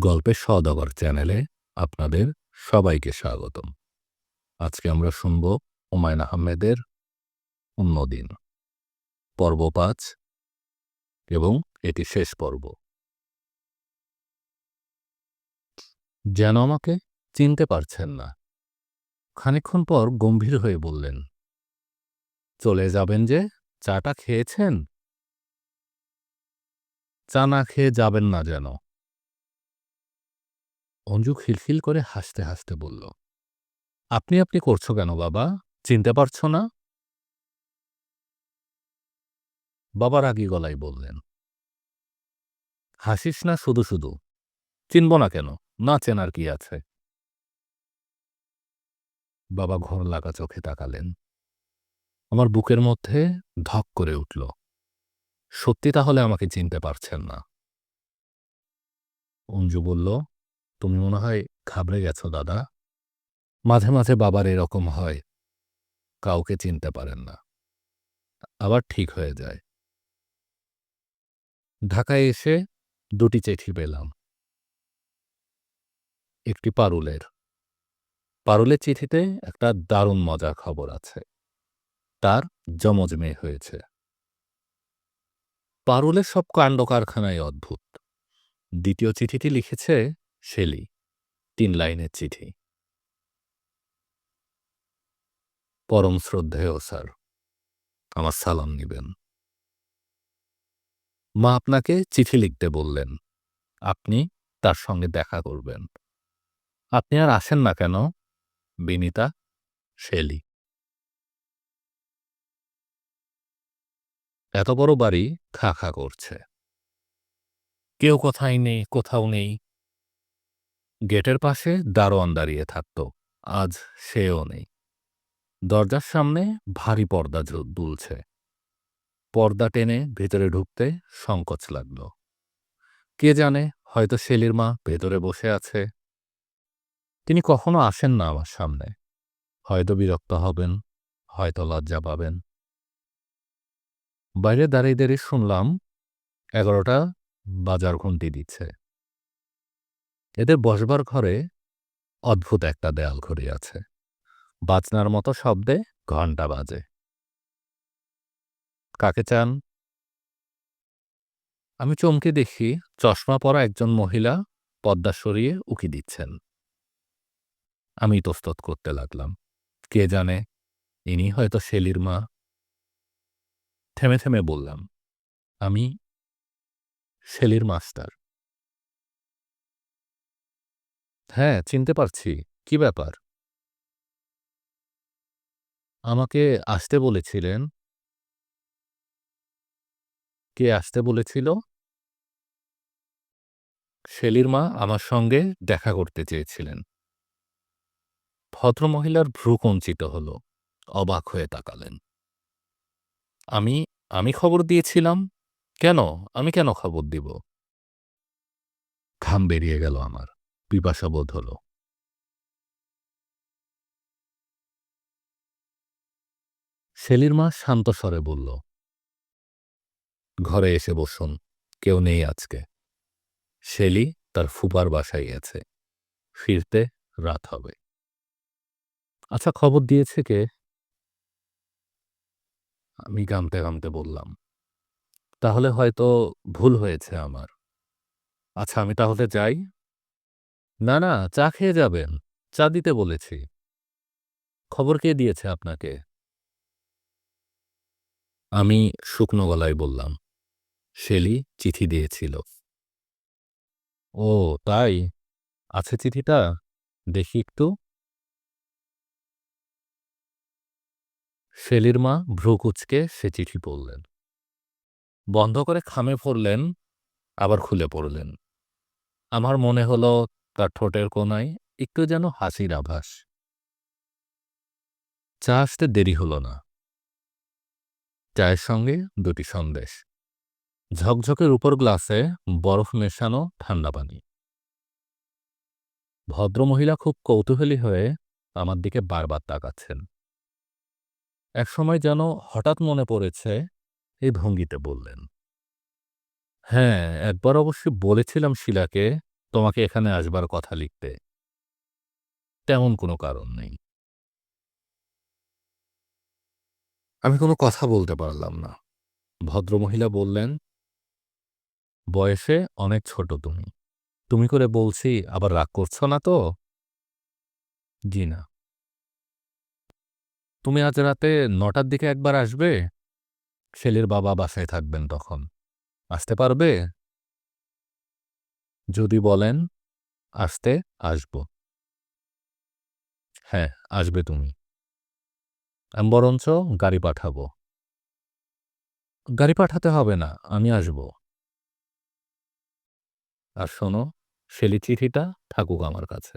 গল্পের সদাগর চ্যানেলে আপনাদের সবাইকে স্বাগতম। আজকে আমরা শুনব হুমায়ুন আহমেদের অন্যদিন। পর্ব পাঁচ এবং এটি শেষ পর্ব। যেন আমাকে চিনতে পারছেন না। খানিকক্ষণ পর গম্ভীর হয়ে বললেন, চলে যাবেন যে? চাটা খেয়েছেন? চা না খেয়ে যাবেন না যেন। অঞ্জু খিলখিল করে হাসতে হাসতে বলল, আপনি আপনি করছ কেন বাবা? চিনতে পারছ না? বাবা রাগি গলায় বললেন, হাসিস না শুধু শুধু। চিনব না কেন? না চেনার কি আছে? বাবা ঘর লাগা চোখে তাকালেন। আমার বুকের মধ্যে ধক করে উঠল, সত্যি তাহলে আমাকে চিনতে পারছেন না? অঞ্জু বলল তুমি মনে হয় ঘাবড়ে গেছো, দাদা। মাঝে মাঝে বাবার এরকম হয়। কাউকে চিনতে পারেন না। আবার ঠিক হয়ে যায়। ঢাকায় এসে দুটি চিঠি পেলাম। একটি পারুলের। পারুলের চিঠিতে একটা দারুণ মজার খবর আছে। তার যমজ মেয়ে হয়েছে। পারুলের সব কাণ্ড কারখানায় অদ্ভুত। দ্বিতীয় চিঠিটি লিখেছে শেলি, তিন লাইনের চিঠি। পরম শ্রদ্ধেয় স্যার, আমার সালাম নিবেন। মা আপনাকে চিঠি লিখতে বললেন, আপনি তার সঙ্গে দেখা করবেন। আপনি আর আসেন না কেন, বিনিতা, শেলি? এত বড় বাড়ি খা খা করছে। কেউ কোথায় নেই, কোথাও নেই গেটের পাশে দারোয়ান দাঁড়িয়ে থাকত, আজ সেও নেই। দরজার সামনে ভারী পর্দা দুলছে। পর্দা টেনে ভেতরে ঢুকতে সংকোচ লাগল। কে জানে, হয়তো শেলির মা ভেতরে বসে আছে। তিনি কখনো আসেন না আমার সামনে। হয়তো বিরক্ত হবেন, হয়তো লজ্জা পাবেন। বাইরে দাঁড়িয়ে দাঁড়িয়ে শুনলাম, এগারোটা বাজার ঘুমটি দিচ্ছে। এদের বসবার ঘরে অদ্ভুত একটা দেয়াল ঘড়ি আছে। বাজনার মতো শব্দে ঘণ্টা বাজে। কাকে চান? আমি চমকে দেখি চশমা পরা একজন মহিলা পদ্মা সরিয়ে উকি দিচ্ছেন। আমি ইতস্তত করতে লাগলাম। কে জানে, ইনি হয়তো শেলির মা। থেমে থেমে বললাম, আমি শেলির মাস্টার। হ্যাঁ চিনতে পারছি। কি ব্যাপার? আমাকে আসতে বলেছিলেন। কে আসতে বলেছিল? শেলির মা আমার সঙ্গে দেখা করতে চেয়েছিলেন। ভদ্রমহিলার ভ্রু কঞ্চিত হল, অবাক হয়ে তাকালেন। আমি আমি খবর দিয়েছিলাম। কেন? আমি কেন খবর দিব? ঘাম বেরিয়ে গেল আমার। পিপাসা বোধ হল। শেলির মা শান্ত স্বরে বলল, ঘরে এসে বসুন, কেউ নেই আজকে। শেলি তার ফুপার বাসায় গেছে। ফিরতে রাত হবে। আচ্ছা খবর দিয়েছে কে? আমি গামতে গামতে বললাম, তাহলে হয়তো ভুল হয়েছে আমার। আচ্ছা আমি তাহলে যাই। না না, চা খেয়ে যাবেন। চা দিতে বলেছি। খবর কে দিয়েছে আপনাকে? আমি শুকনো গলায় বললাম, শেলি চিঠি দিয়েছিল। ও, তাই? আছে চিঠিটা? দেখি একটু। শেলির মা ভ্রুকুচকে সে চিঠি পড়লেন। বন্ধ করে খামে পড়লেন, আবার খুলে পড়লেন। আমার মনে হলো তার ঠোঁটের কোনায় একটু যেন হাসির আভাস। চা আসতে দেরি হল না। চায়ের সঙ্গে দুটি সন্দেশ। ঝকঝকের উপর গ্লাসে বরফ মেশানো ঠান্ডা পানি। ভদ্রমহিলা খুব কৌতূহলী হয়ে আমার দিকে বারবার তাকাচ্ছেন। একসময় যেন হঠাৎ মনে পড়েছে, এই ভঙ্গিতে বললেন হ্যাঁ একবার অবশ্যই বলেছিলাম শিলাকে তোমাকে এখানে আসবার কথা লিখতে। তেমন কোনো কারণ নেই। আমি কোনো কথা বলতে পারলাম না। ভদ্রমহিলা বললেন, বয়সে অনেক ছোট তুমি। তুমি করে বলছি, আবার রাগ করছ না তো? জি না। তুমি আজ রাতে নটার দিকে একবার আসবে? ছেলের বাবা বাসায় থাকবেন তখন। আসতে পারবে? যদি বলেন, আসতে আসব। হ্যাঁ আসবে তুমি। আমি বরঞ্চ গাড়ি পাঠাবো। গাড়ি পাঠাতে হবে না, আমি আসব। আর শোনো শেলি চিঠিটা থাকুক আমার কাছে।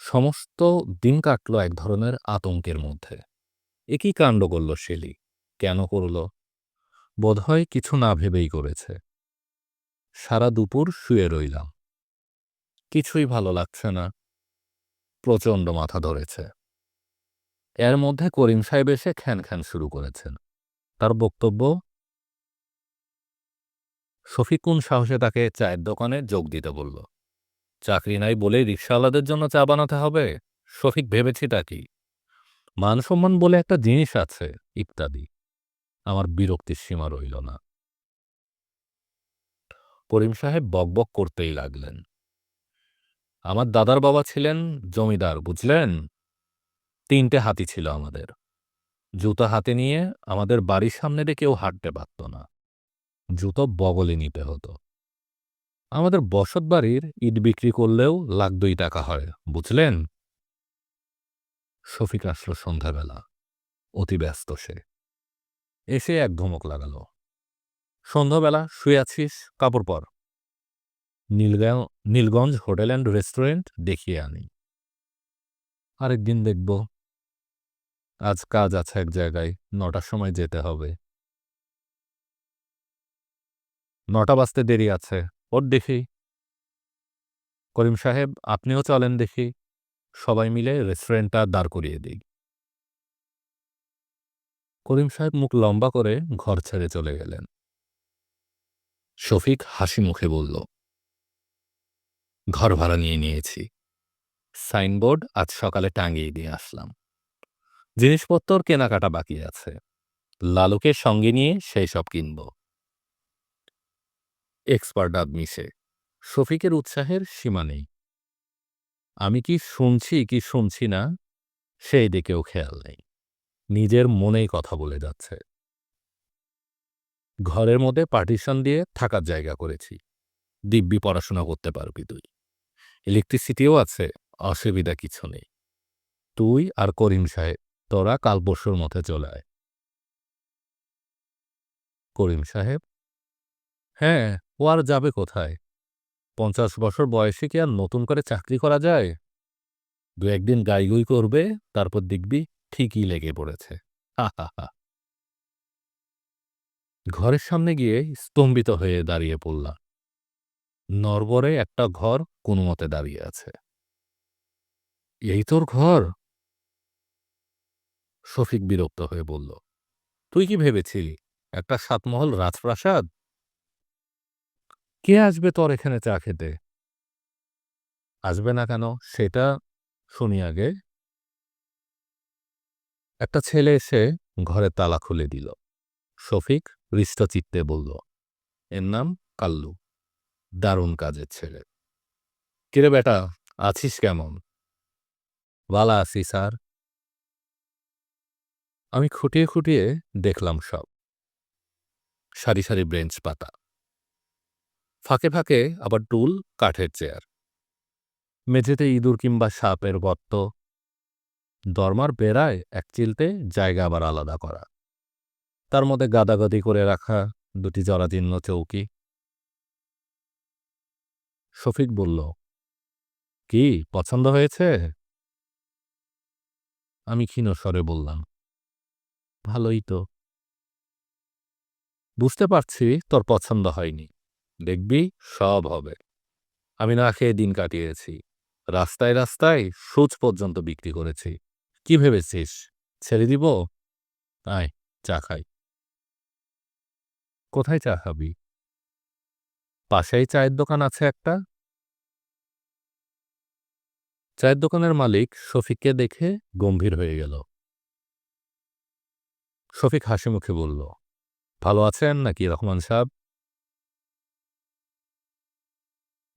সমস্ত দিন কাটল এক ধরনের আতঙ্কের মধ্যে। এ কি কাণ্ড করল শেলি? কেন করল? বোধহয় কিছু না ভেবেই করেছে। সারা দুপুর শুয়ে রইলাম। কিছুই ভালো লাগছে না। প্রচণ্ড মাথা ধরেছে। এর মধ্যে করিম সাহেব এসে খ্যান খ্যান শুরু করেছেন। তার বক্তব্য, শফিক কোন সাহসে তাকে চায়ের দোকানে যোগ দিতে বলল? চাকরি নাই বলে রিক্সাওয়ালাদের জন্য চা বানাতে হবে? শফিক ভেবেছিটা কি? মান সম্মান বলে একটা জিনিস আছে, ইত্যাদি। আমার বিরক্তির সীমা রইল না। করিম সাহেব বকবক করতেই লাগলেন। আমার দাদার বাবা ছিলেন জমিদার, বুঝলেন? তিনটে হাতি ছিল আমাদের। জুতো হাতে নিয়ে আমাদের বাড়ির সামনে কেউ হাঁটতে পারত না। জুতো বগলে নিতে হতো। আমাদের বসত বাড়ির ইট বিক্রি করলেও লাখ দুই টাকা হয়, বুঝলেন? শফিক আসলো সন্ধ্যাবেলা। অতি ব্যস্ত সে। এসে এক ধমক লাগালো। সন্ধ্যাবেলা শুয়ে আছিস? কাপড় পর। নীলগঞ্জ হোটেল অ্যান্ড রেস্টুরেন্ট দেখিয়ে আনি। আরেকদিন দেখব। আজ কাজ আছে এক জায়গায়, নটার সময় যেতে হবে। নটা বাজতে দেরি আছে ওর দেখি। করিম সাহেব, আপনিও চলেন দেখি। সবাই মিলে রেস্টুরেন্টটা দাঁড় করিয়ে দিই। করিম সাহেব মুখ লম্বা করে ঘর ছেড়ে চলে গেলেন। শফিক হাসি মুখে বলল, ঘর ভাড়া নিয়ে নিয়েছি। সাইনবোর্ড আজ সকালে টাঙিয়ে দিয়ে আসলাম। জিনিসপত্র কেনাকাটা বাকি আছে। লালুকে সঙ্গে নিয়ে সেই সব কিনব। এক্সপার্ট আদমি সে শফিকের উৎসাহের সীমা নেই। আমি কি শুনছি কি শুনছি না, সেই দিকেও খেয়াল নেই। নিজের মনেই কথা বলে যাচ্ছে। ঘরের মধ্যে পার্টিশন দিয়ে থাকার জায়গা করেছি। দিব্যি পড়াশোনা করতে পারবি তুই। ইলেকট্রিসিটিও আছে, অসুবিধা কিছু নেই। তুই আর করিম সাহেব, তোরা কাল পরশুর মধ্যে চলে আয়। করিম সাহেব? হ্যাঁ ও আর যাবে কোথায়? পঞ্চাশ বছর বয়সে কি আর নতুন করে চাকরি করা যায়? দু একদিন গাইগুই করবে, তারপর দেখবি ঠিকই লেগে পড়েছে। হা হা হা ঘরের সামনে গিয়ে স্তম্ভিত হয়ে দাঁড়িয়ে পড়লাম। নরবরে একটা ঘর কোনো মতে দাঁড়িয়ে আছে। এই তোর ঘর? শফিক বিরক্ত হয়ে বলল, তুই কি ভেবেছিলি, একটা সাতমহল রাজপ্রাসাদ? কে আসবে তোর এখানে চা খেতে? আসবে না কেন, সেটা শুনি আগে। একটা ছেলে এসে ঘরের তালা খুলে দিল। শফিক হৃষ্টচিত্তে বলল, এর নাম কাল্লু, দারুণ কাজের ছেলে। কিরে বেটা, আছিস কেমন? ভালো আছি, স্যার। আমি খুঁটিয়ে খুঁটিয়ে দেখলাম সব। সারি সারি ব্রেঞ্চ পাতা। ফাঁকে ফাঁকে আবার টুল, কাঠের চেয়ার। মেঝেতে ইঁদুর কিংবা সাপের গর্ত। দরমার বেড়ায় এক চিলতে জায়গা আবার আলাদা করা। তার মধ্যে গাদাগাদি করে রাখা, দুটি জরাজীর্ণ চৌকি। শফিক বলল, কি, পছন্দ হয়েছে? আমি ক্ষীণ স্বরে বললাম, ভালোই তো। বুঝতে পারছি তোর পছন্দ হয়নি। দেখবি, সব হবে। আমি না খেয়ে দিন কাটিয়েছি। রাস্তায় রাস্তায় সুচ পর্যন্ত বিক্রি করেছি। কি ভেবেছিস? ছেড়ে দিব? আয়, চা খাই। কোথায় চা খাবি? পাশেই চায়ের দোকান আছে একটা। চায়ের দোকানের মালিক শফিককে দেখে গম্ভীর হয়ে গেল। শফিক হাসি মুখে বলল, ভালো আছেন নাকি রহমান সাহেব?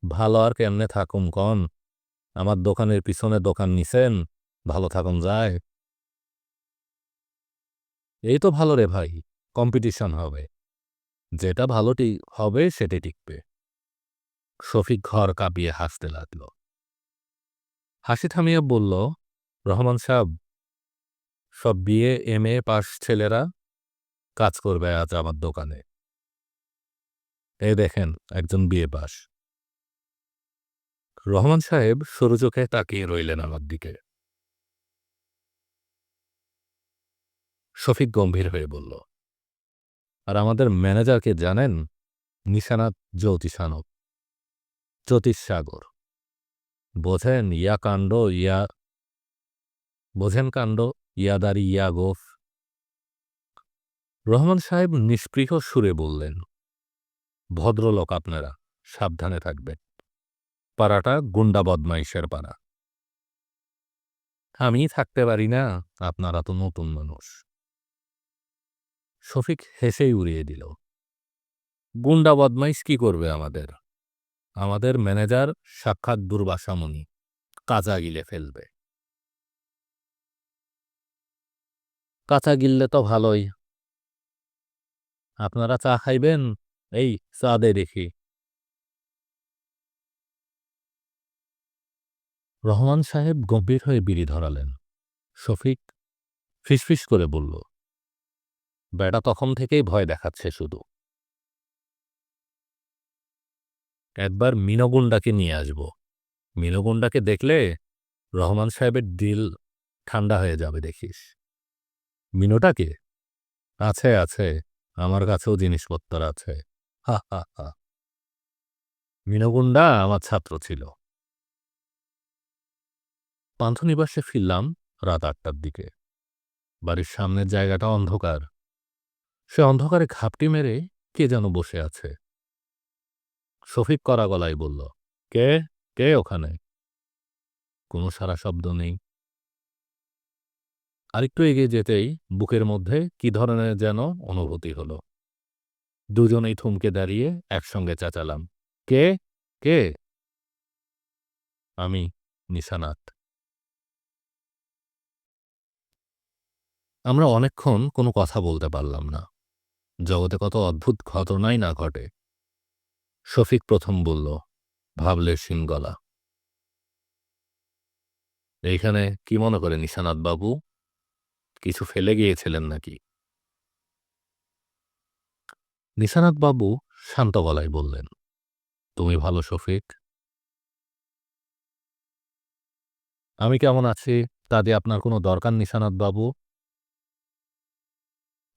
ভালো আর কেমনে থাকুম কন? আমার দোকানের পিছনে দোকান নিছেন। ভালো থাকুন যায় এই তো ভালো রে ভাই কম্পিটিশন হবে। যেটা ভালো টি- হবে, সেটি টিকবে। শফিক ঘর কাঁপিয়ে হাসতে লাগল। হাসি থামিয়ে বলল, রহমান সাহেব, সব বিয়ে, এম এ পাস ছেলেরা কাজ করবে আজ আমার দোকানে। এই দেখেন, একজন বিয়ে পাস। রহমান সাহেব সরু চোখে তাকিয়ে রইলেন আমার দিকে। শফিক গম্ভীর হয়ে বলল, আর আমাদের ম্যানেজারকে জানেন? নিশানাথ জ্যোতিষানব জ্যোতিষ সাগর। বোঝেন ইয়া কাণ্ড ইয়া, বোঝেন কাণ্ড ইয়াদারি ইয়া গোফ। রহমান সাহেব নিষ্পৃহ সুরে বললেন, ভদ্রলোক আপনারা, সাবধানে থাকবেন। পাড়াটা গুন্ডা বদমাইশের পাড়া। আমি থাকতে পারি না, আপনারা তো নতুন মানুষ। শফিক হেসেই উড়িয়ে দিল। গুন্ডা বদমাইশ কি করবে আমাদের? আমাদের ম্যানেজার সাক্ষাৎ দুর্বাসামণি কাঁচা গিলে ফেলবে। কাঁচা গিললে তো ভালোই। আপনারা চা খাইবেন? এই, চা দে দেখি। রহমান সাহেব গম্ভীর হয়ে বিড়ি ধরালেন। শফিক ফিসফিস করে বলল বেটা তখন থেকেই ভয় দেখাচ্ছে শুধু। একবার মিনগুন্ডাকে নিয়ে আসব। মিনগুন্ডাকে দেখলে রহমান সাহেবের দিল ঠান্ডা হয়ে যাবে, দেখিস। মিনোটাকে? আছে আছে, আমার কাছেও জিনিসপত্র আছে। হা হা হা। মিনগুন্ডা আমার ছাত্র ছিল। পান্থনিবাসে ফিরলাম রাত আটটার দিকে। বাড়ির সামনের জায়গাটা অন্ধকার। সে অন্ধকারে ঘাপটি মেরে কে যেন বসে আছে। শফিক করা গলায় বলল, কে? কে ওখানে? কোনো সারা শব্দ নেই। আরেকটু এগিয়ে যেতেই বুকের মধ্যে কি ধরনের যেন অনুভূতি হলো। দুজনেই থমকে দাঁড়িয়ে একসঙ্গে চাচালাম, কে? কে? আমি, নিশানাথ। আমরা অনেকক্ষণ কোনো কথা বলতে পারলাম না। জগতে কত অদ্ভুত ঘটনাই না ঘটে। শফিক প্রথম বলল, ভাবলে সিনগলা এইখানে কি মনে করে নিশানাথ বাবু? কিছু ফেলে গিয়েছিলেন নাকি? নিশানাথ বাবু শান্ত গলায় বললেন, তুমি ভালো শফিক। আমি কেমন আছি? তা দিয়ে আপনার কোনো দরকার নিশানাথ বাবু?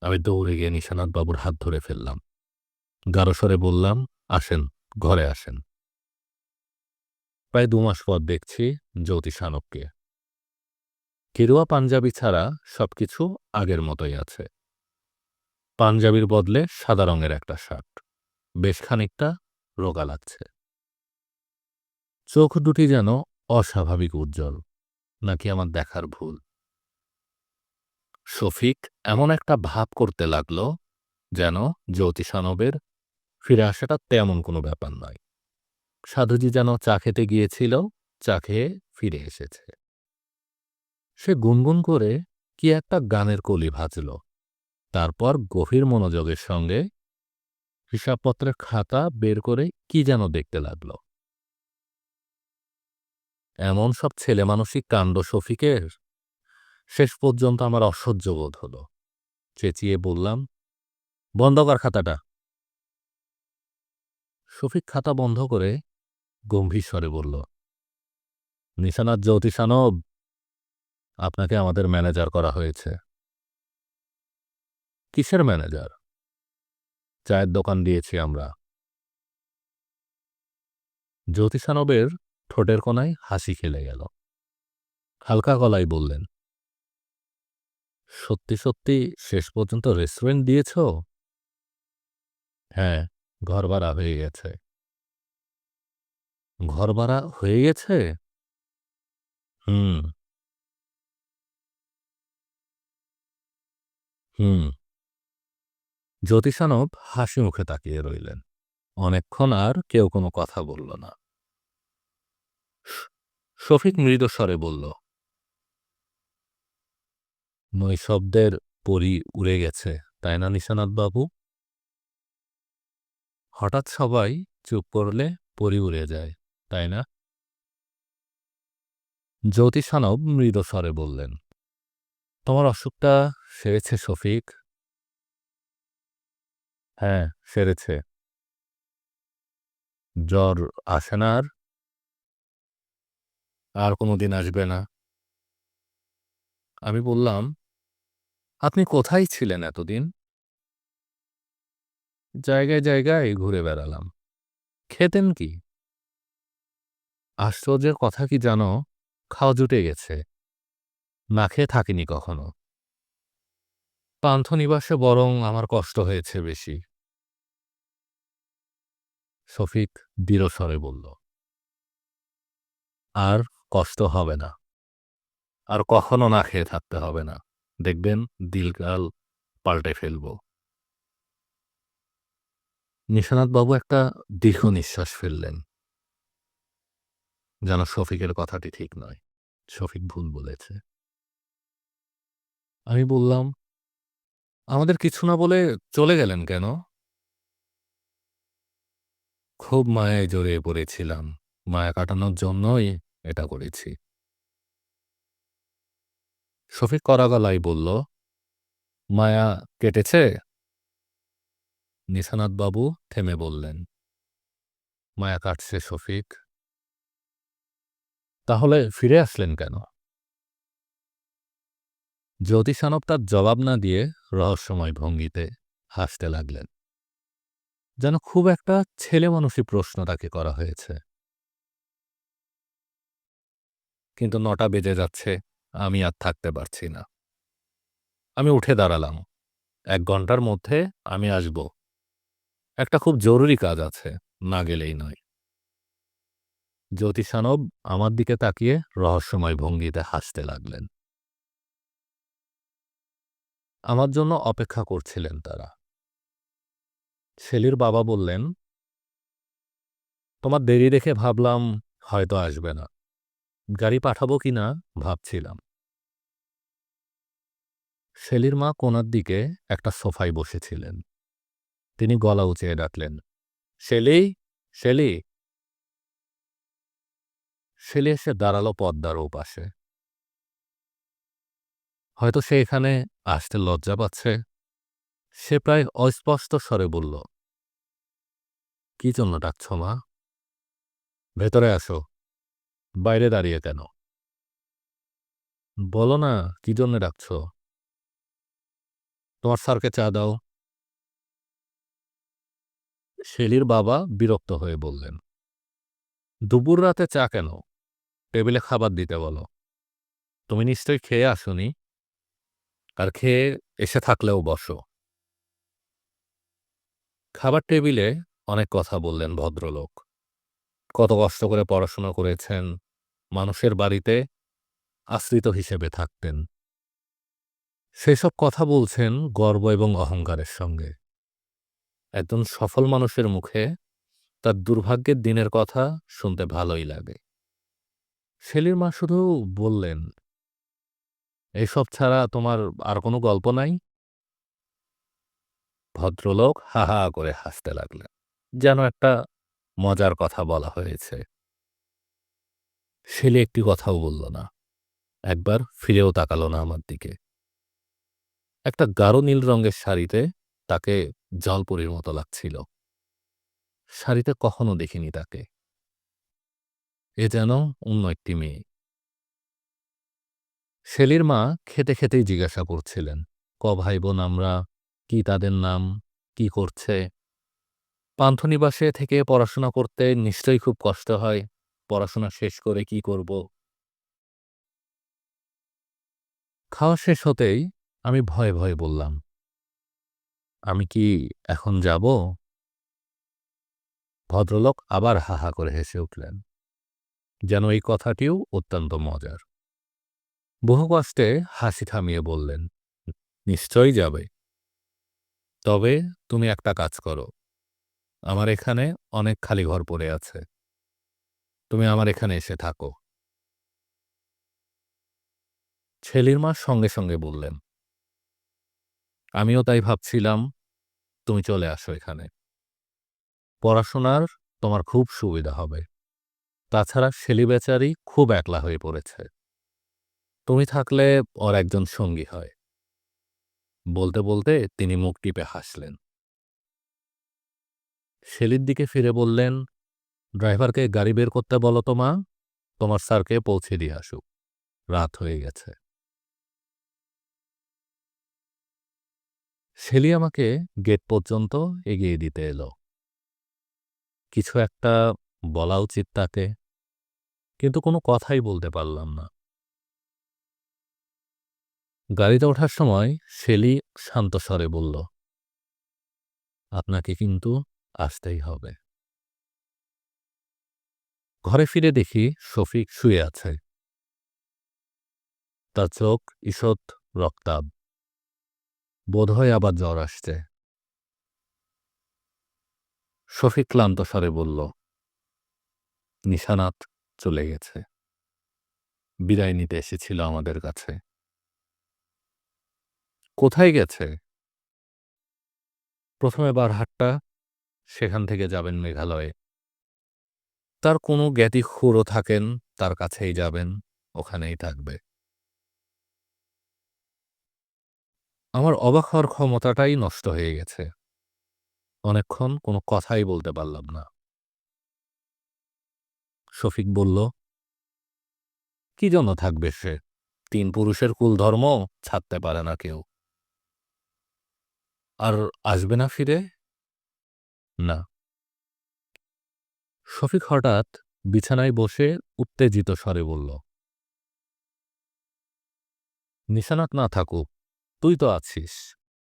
আমি দৌড়ে গিয়ে নিশানাথ বাবুর হাত ধরে ফেললাম। গারস্বরে বললাম, আসেন, ঘরে আসেন। প্রায় দু মাস পর দেখছি জ্যোতিষানবকে কেরুয়া পাঞ্জাবি ছাড়া সবকিছু আগের মতোই আছে। পাঞ্জাবির বদলে সাদা রঙের একটা শার্ট। বেশ খানিকটা রোগা লাগছে। চোখ দুটি যেন অস্বাভাবিক উজ্জ্বল, নাকি আমার দেখার ভুল? শফিক এমন একটা ভাব করতে লাগল যেন জ্যোতিষানবের ফিরে আসাটা তেমন কোনো ব্যাপার নয়। সাধুজি যেন চা খেতে গিয়েছিল, চা খেয়ে ফিরে এসেছে। সে গুনগুন করে কি একটা গানের কলি ভাজল। তারপর গভীর মনোযোগের সঙ্গে হিসাবপত্রের খাতা বের করে কি যেন দেখতে লাগল। এমন সব ছেলেমানসিক কাণ্ড শফিকের শেষ পর্যন্ত আমার অসহ্য বোধ হল। চেঁচিয়ে বললাম, বন্ধ কর খাতাটা। শফিক খাতা বন্ধ করে গম্ভীর স্বরে বলল, নিশানাথ জ্যোতিষানব আপনাকে আমাদের ম্যানেজার করা হয়েছে। কিসের ম্যানেজার? চায়ের দোকান দিয়েছি আমরা। জ্যোতিষানবের ঠোঁটের কোনায় হাসি খেলে গেল। হালকা গলায় বললেন সত্যি সত্যি শেষ পর্যন্ত রেস্টুরেন্ট দিয়েছ? হ্যাঁ ঘর ভাড়া হয়ে গেছে। ঘর ভাড়া হয়ে গেছে? হুম। হুম। জ্যোতিষানব হাসি মুখে তাকিয়ে রইলেন। অনেকক্ষণ আর কেউ কোনো কথা বলল না। শফিক মৃদস্বরে বলল নৈশব্দের পরি উড়ে গেছে, তাই না নিশানাথ বাবু? হঠাৎ সবাই চুপ করলে পরি উড়ে যায়, তাই না? জ্যোতিষানব মৃদু স্বরে বললেন, তোমার অসুখটা সেরেছে শফিক? হ্যাঁ সেরেছে। জ্বর আসে না আর? আর কোনোদিন আসবে না। আমি বললাম আপনি কোথায় ছিলেন এতদিন? জায়গায় জায়গায় ঘুরে বেড়ালাম। খেতেন কি? আশ্চর্যের কথা কি জানো? খাওয়া জুটে গেছে। না খেয়ে থাকিনি কখনো। পান্থনিবাসে বরং আমার কষ্ট হয়েছে বেশি। শফিক দৃঢ়স্বরে বলল, আর কষ্ট হবে না। আর কখনো না খেয়ে থাকতে হবে না। দেখবেন দিলকাল পাল্টে ফেলব। নিশানাথবাবু একটা দীর্ঘ নিঃশ্বাস ফেললেন। যেন শফিকের কথাটি ঠিক নয়। শফিক ভুল বলেছে। আমি বললাম, আমাদের কিছু না বলে চলে গেলেন কেন? খুব মায়ায় জড়িয়ে পড়েছিলাম। মায়া কাটানোর জন্যই এটা করেছি। শফিক করা গলায় বলল, মায়া কেটেছে? নিশানাথবাবু থেমে বললেন, মায়া কাটছে শফিক। তাহলে ফিরে আসলেন কেন? জ্যোতিষানব তার জবাব না দিয়ে রহস্যময় ভঙ্গিতে হাসতে লাগলেন। যেন খুব একটা ছেলে মানুষই প্রশ্ন তাকে করা হয়েছে। কিন্তু নটা বেজে যাচ্ছে। আমি আর থাকতে পারছি না। আমি উঠে দাঁড়ালাম। এক ঘণ্টার মধ্যে আমি আসব। একটা খুব জরুরি কাজ আছে, না গেলেই নয়। জ্যোতিষানব আমার দিকে তাকিয়ে রহস্যময় ভঙ্গিতে হাসতে লাগলেন। আমার জন্য অপেক্ষা করছিলেন তারা। ছেলের বাবা বললেন, তোমার দেরি দেখে ভাবলাম হয়তো আসবে না। গাড়ি পাঠাবো কি না ভাবছিলাম। শেলির মা কোনার দিকে একটা সোফায় বসেছিলেন। তিনি গলা উঁচিয়ে ডাকলেন, শেলি শেলি। শেলি এসে দাঁড়াল পদ্মার ওপাশে। হয়তো সে এখানে আসতে লজ্জা পাচ্ছে। সে প্রায় অস্পষ্ট স্বরে বলল, কি জন্য ডাকছ মা? ভেতরে আসো। বাইরে দাঁড়িয়ে কেন? বলো না, কি জন্য ডাকছ? তোমার স্যারকে চা দাও। শেলির বাবা বিরক্ত হয়ে বললেন, দুপুর রাতে চা কেন? টেবিলে খাবার দিতে বলো। তুমি নিশ্চয়ই খেয়ে আসনি। আর খেয়ে এসে থাকলেও বসো। খাবার টেবিলে অনেক কথা বললেন ভদ্রলোক। কত কষ্ট করে পড়াশোনা করেছেন মানুষের বাড়িতে আশ্রিত হিসেবে থাকতেন। সেসব কথা বলছেন গর্ব এবং অহংকারের সঙ্গে। একজন সফল মানুষের মুখে তার দুর্ভাগ্যের দিনের কথা শুনতে ভালোই লাগে। শেলির মা শুধু বললেন, এসব ছাড়া তোমার আর কোনো গল্প নাই? ভদ্রলোক হা হা করে হাসতে লাগলেন। যেন একটা মজার কথা বলা হয়েছে। শেলি একটি কথাও বলল না। একবার ফিরেও তাকালো না আমার দিকে। একটা গাঢ় নীল রঙের শাড়িতে তাকে জলপরির মতো লাগছিল। শাড়িতে কখনো দেখিনি তাকে। এ যেন অন্য একটি মেয়ে। শেলির মা খেতে খেতেই জিজ্ঞাসা করছিলেন, ক ভাই বোন আমরা? কি তাদের নাম? কি করছে? পান্থনিবাসে থেকে পড়াশোনা করতে নিশ্চয়ই খুব কষ্ট হয়। পড়াশোনা শেষ করে কি করব? খাওয়া শেষ হতেই আমি ভয়ে ভয়ে বললাম, আমি কি এখন যাব? ভদ্রলোক আবার হা হা করে হেসে উঠলেন, যেন এই কথাটিও অত্যন্ত মজার। বহু কষ্টে হাসি থামিয়ে বললেন, নিশ্চয়ই যাবে। তবে তুমি একটা কাজ করো, আমার এখানে অনেক খালি ঘর পড়ে আছে। তুমি আমার এখানে এসে থাকো। ছেলির মা সঙ্গে সঙ্গে বললেন, আমিও তাই ভাবছিলাম, তুমি চলে আসো এখানে। পড়াশোনার তোমার খুব সুবিধা হবে। তাছাড়া শেলি বেচারি খুব একলা হয়ে পড়েছে। তুমি থাকলে ওর একজন সঙ্গী হয়। বলতে বলতে তিনি মুখ টিপে হাসলেন। শেলির দিকে ফিরে বললেন ড্রাইভারকে গাড়ি বের করতে বলো তো, মা। তোমার স্যারকে পৌঁছে দিয়ে আসুক। রাত হয়ে গেছে। শেলি আমাকে গেট পর্যন্ত এগিয়ে দিতে এলো। কিছু একটা বলা উচিত তাকে, কিন্তু কোনো কথাই বলতে পারলাম না। গাড়িতে ওঠার সময় শেলি শান্ত স্বরে বলল, আপনাকে কিন্তু আসতেই হবে। ঘরে ফিরে দেখি শফিক শুয়ে আছে। তার চোখ ঈষৎ রক্তাব। বোধহয় আবার জ্বর আসছে। শফিক ক্লান্ত স্বরে বলল, নিশানাথ চলে গেছে। বিদায় নিতে এসেছিল আমাদের কাছে। কোথায় গেছে? প্রথমে বারহাট্টা, সেখান থেকে যাবেন মেঘালয়ে। তার কোনো জ্ঞাতি খুঁড়ো থাকেন, তার কাছেই যাবেন, ওখানেই থাকবে। আমার অবাক হওয়ার ক্ষমতাটাই নষ্ট হয়ে গেছে। অনেকক্ষণ কোনো কথাই বলতে পারলাম না। শফিক বলল, কি জন্য থাকবে সে? তিন পুরুষের কুল ধর্ম ছাড়তে পারে না কেউ। আর আসবে না ফিরে? না। শফিক হঠাৎ বিছানায় বসে উত্তেজিত স্বরে বলল নিশানাত না থাকুক, তুই তো আছিস।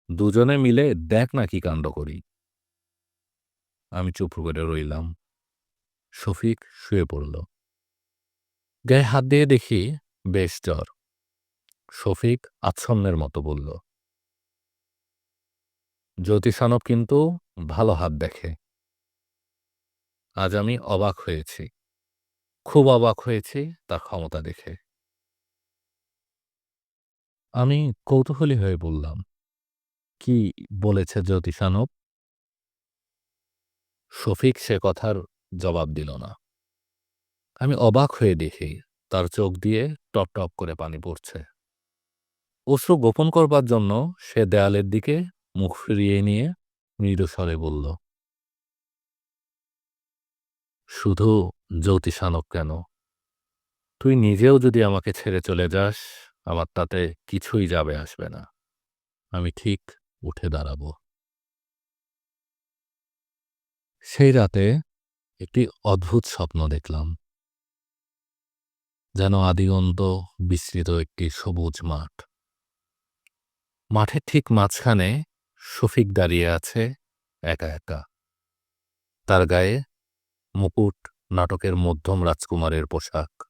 দুজনে মিলে দেখ না কি কাণ্ড করি। আমি চুপ করে রইলাম। শফিক শুয়ে পড়ল। গায়ে হাত দিয়ে দেখি বেশ জ্বর। শফিক আচ্ছন্নের মতো বলল, জ্যোতিষানব কিন্তু ভালো হাত দেখে। আজ আমি অবাক হয়েছি। খুব অবাক হয়েছি তার ক্ষমতা দেখে। আমি কৌতূহলী হয়ে বললাম, কি বলেছে জ্যোতিষানব শফিক সে কথার জবাব দিল না। আমি অবাক হয়ে দেখি তার চোখ দিয়ে টপ টপ করে পানি পড়ছে। অশ্রু গোপন করবার জন্য সে দেয়ালের দিকে মুখ ফিরিয়ে নিয়ে মৃদু স্বরে বলল শুধু জ্যোতিষানক কেন? তুই নিজেও যদি আমাকে ছেড়ে চলে যাস, আমার তাতে কিছুই যাবে আসবে না। আমি ঠিক উঠে দাঁড়াব। সেই রাতে একটি অদ্ভুত স্বপ্ন দেখলাম। যেন আদিগন্ত বিস্তৃত একটি সবুজ মাঠ। মাঠের ঠিক মাঝখানে শফিক দাঁড়িয়ে আছে একা একা। তার গায়ে মুকুট নাটকের মধ্যম রাজকুমারের পোশাক।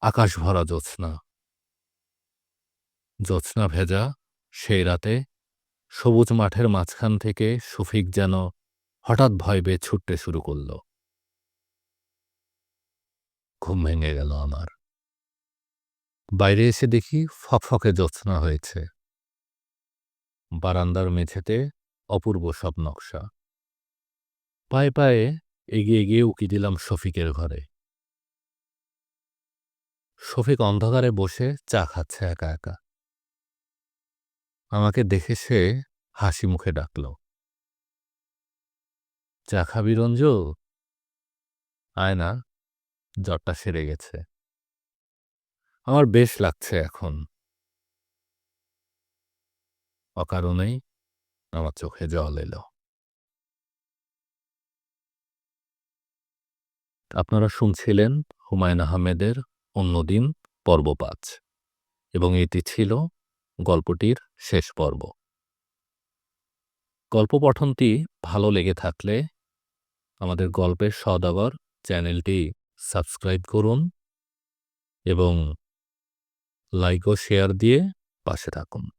আকাশ ভরা জ্যোৎস্না। জ্যোৎস্না ভেজা, সেই রাতে সবুজ মাঠের মাঝখান থেকে শফিক যেন হঠাৎ ভয় পেয়ে ছুটতে শুরু করল। ঘুম ভেঙে গেল আমার। বাইরে এসে দেখি ফকফকে জ্যোৎস্না হয়েছে। বারান্দার মেঝেতে অপূর্ব সব নকশা। পায়ে পায়ে এগিয়ে গিয়ে উকি দিলাম শফিকের ঘরে। শফিক অন্ধকারে বসে চা খাচ্ছে একা একা। আমাকে দেখে সে হাসি মুখে ডাকল। চা খাবি রঞ্জু? আয় না জ্বরটা সেরে গেছে। আমার বেশ লাগছে এখন। অকারণেই আমার চোখে জল এলো। আপনারা শুনছিলেন হুমায়ুন আহমেদের অন্যদিন পর্ব পাঁচ এবং এটি ছিল গল্পটির শেষ পর্ব। গল্প পঠনটি ভালো লেগে থাকলে আমাদের গল্পের সদাগর চ্যানেলটি সাবস্ক্রাইব করুন এবং লাইক ও শেয়ার দিয়ে পাশে থাকুন।